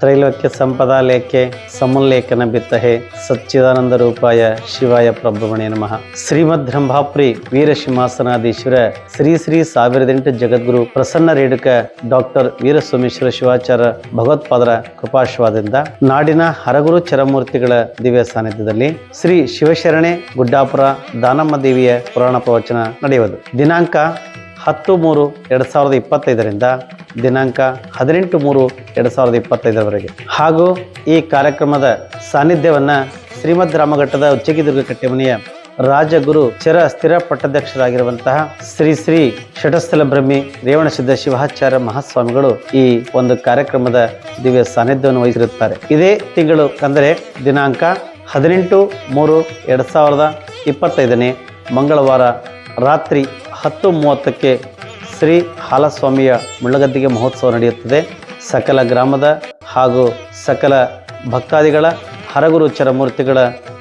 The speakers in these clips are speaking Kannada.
ತ್ರೈಲೋಕ್ಯ ಸಂಪದಾಲಯಕ್ಕೆ ಲೇಖೆ ಸಮುಲ್ಲೇಖನ ಬಿತ್ತಹೆ ಸಚ್ಚಿದಾನಂದ ರೂಪಾಯ ಶಿವಾಯ ಪ್ರಭುಮಣೆ ನಮಃ. ಶ್ರೀಮದ್ ರಂಭಾಪುರಿ ವೀರ ಸಿಂಹಾಸನಾಧೀಶ್ವರ ಶ್ರೀ ಶ್ರೀ ಸಾವಿರದೆಂಟು ಜಗದ್ಗುರು ಪ್ರಸನ್ನ ರೇಡುಕ ಡಾಕ್ಟರ್ ವೀರಸೋಮೇಶ್ವರ ಶಿವಾಚಾರ್ಯ ಭಗವತ್ಪಾದರ ಕೃಪಾಶ್ವಾದಿಂದ ನಾಡಿನ ಹರಗುರು ಚರಮೂರ್ತಿಗಳ ದಿವ್ಯ ಸಾನ್ನಿಧ್ಯದಲ್ಲಿ ಶ್ರೀ ಶಿವಶರಣೆ ಗುಡ್ಡಾಪುರ ದಾನಮ್ಮ ದೇವಿಯ ಪುರಾಣ ಪ್ರವಚನ ನಡೆಯುವುದು. ದಿನಾಂಕ ಹತ್ತು ಮೂರು ಎರಡು ಸಾವಿರದ ಇಪ್ಪತ್ತೈದರಿಂದ ದಿನಾಂಕ ಹದಿನೆಂಟು ಮೂರು ಎರಡು ಸಾವಿರದ ಇಪ್ಪತ್ತೈದರವರೆಗೆ. ಹಾಗೂ ಈ ಕಾರ್ಯಕ್ರಮದ ಸಾನ್ನಿಧ್ಯವನ್ನು ಶ್ರೀಮದ್ ರಾಮಘಟ್ಟದ ಉಚ್ಚಗಿದುರ್ಗ ಕಟ್ಟೆಮನೆಯ ರಾಜಗುರು ಚಿರ ಸ್ಥಿರ ಪಟ್ಟಾಧ್ಯಕ್ಷರಾಗಿರುವಂತಹ ಶ್ರೀ ಶ್ರೀ ಷಟಸ್ಥಲ ಬ್ರಹ್ಮಿ ರೇವಣಸಿದ್ಧ ಶಿವಾಚಾರ್ಯ ಮಹಾಸ್ವಾಮಿಗಳು ಈ ಒಂದು ಕಾರ್ಯಕ್ರಮದ ದಿವ್ಯ ಸಾನ್ನಿಧ್ಯವನ್ನು ವಹಿಸಿರುತ್ತಾರೆ. ಇದೇ ತಿಂಗಳು ಅಂದರೆ ದಿನಾಂಕ ಹದಿನೆಂಟು ಮೂರು ಎರಡು ಸಾವಿರದ ಇಪ್ಪತ್ತೈದನೇ ಮಂಗಳವಾರ ರಾತ್ರಿ ಹತ್ತು ಮೂವತ್ತಕ್ಕೆ ಶ್ರೀ ಹಾಲಸ್ವಾಮಿಯ ಮುಳ್ಳಗದ್ದಿಗೆ ಮಹೋತ್ಸವ ನಡೆಯುತ್ತದೆ. ಸಕಲ ಗ್ರಾಮದ ಹಾಗೂ ಸಕಲ ಭಕ್ತಾದಿಗಳ, ಹರಗುರು ಚರಮೂರ್ತಿಗಳ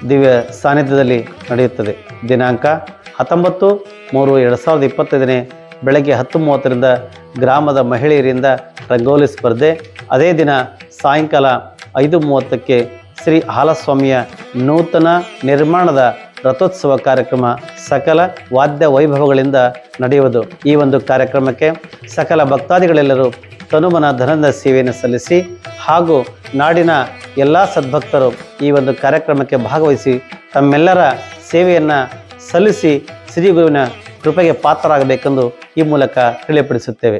ದಿವ್ಯ ಸಾನ್ನಿಧ್ಯದಲ್ಲಿ ನಡೆಯುತ್ತದೆ. ದಿನಾಂಕ ಹತ್ತೊಂಬತ್ತು ಮೂರು ಎರಡು ಸಾವಿರದ ಇಪ್ಪತ್ತೈದನೇ ಬೆಳಗ್ಗೆ ಹತ್ತು ಮೂವತ್ತರಿಂದ ಗ್ರಾಮದ ಮಹಿಳೆಯರಿಂದ ರಂಗೋಲಿ ಸ್ಪರ್ಧೆ. ಅದೇ ದಿನ ಸಾಯಂಕಾಲ ಐದು ಮೂವತ್ತಕ್ಕೆ ಶ್ರೀ ಹಾಲಸ್ವಾಮಿಯ ನೂತನ ನಿರ್ಮಾಣದ ರಥೋತ್ಸವ ಕಾರ್ಯಕ್ರಮ ಸಕಲ ವಾದ್ಯ ವೈಭವಗಳಿಂದ ನಡೆಯುವುದು ಈ ಒಂದು ಕಾರ್ಯಕ್ರಮಕ್ಕೆ ಸಕಲ ಭಕ್ತಾದಿಗಳೆಲ್ಲರೂ ತನುಮನ ಧನದ ಸೇವೆಯನ್ನು ಸಲ್ಲಿಸಿ ಹಾಗೂ ನಾಡಿನ ಎಲ್ಲ ಸದ್ಭಕ್ತರು ಈ ಒಂದು ಕಾರ್ಯಕ್ರಮಕ್ಕೆ ಭಾಗವಹಿಸಿ ತಮ್ಮೆಲ್ಲರ ಸೇವೆಯನ್ನು ಸಲ್ಲಿಸಿ ಶ್ರೀ ಗುರುವಿನ ಕೃಪೆಗೆ ಪಾತ್ರರಾಗಬೇಕೆಂದು ಈ ಮೂಲಕ ತಿಳಿಯಪಡಿಸುತ್ತೇವೆ.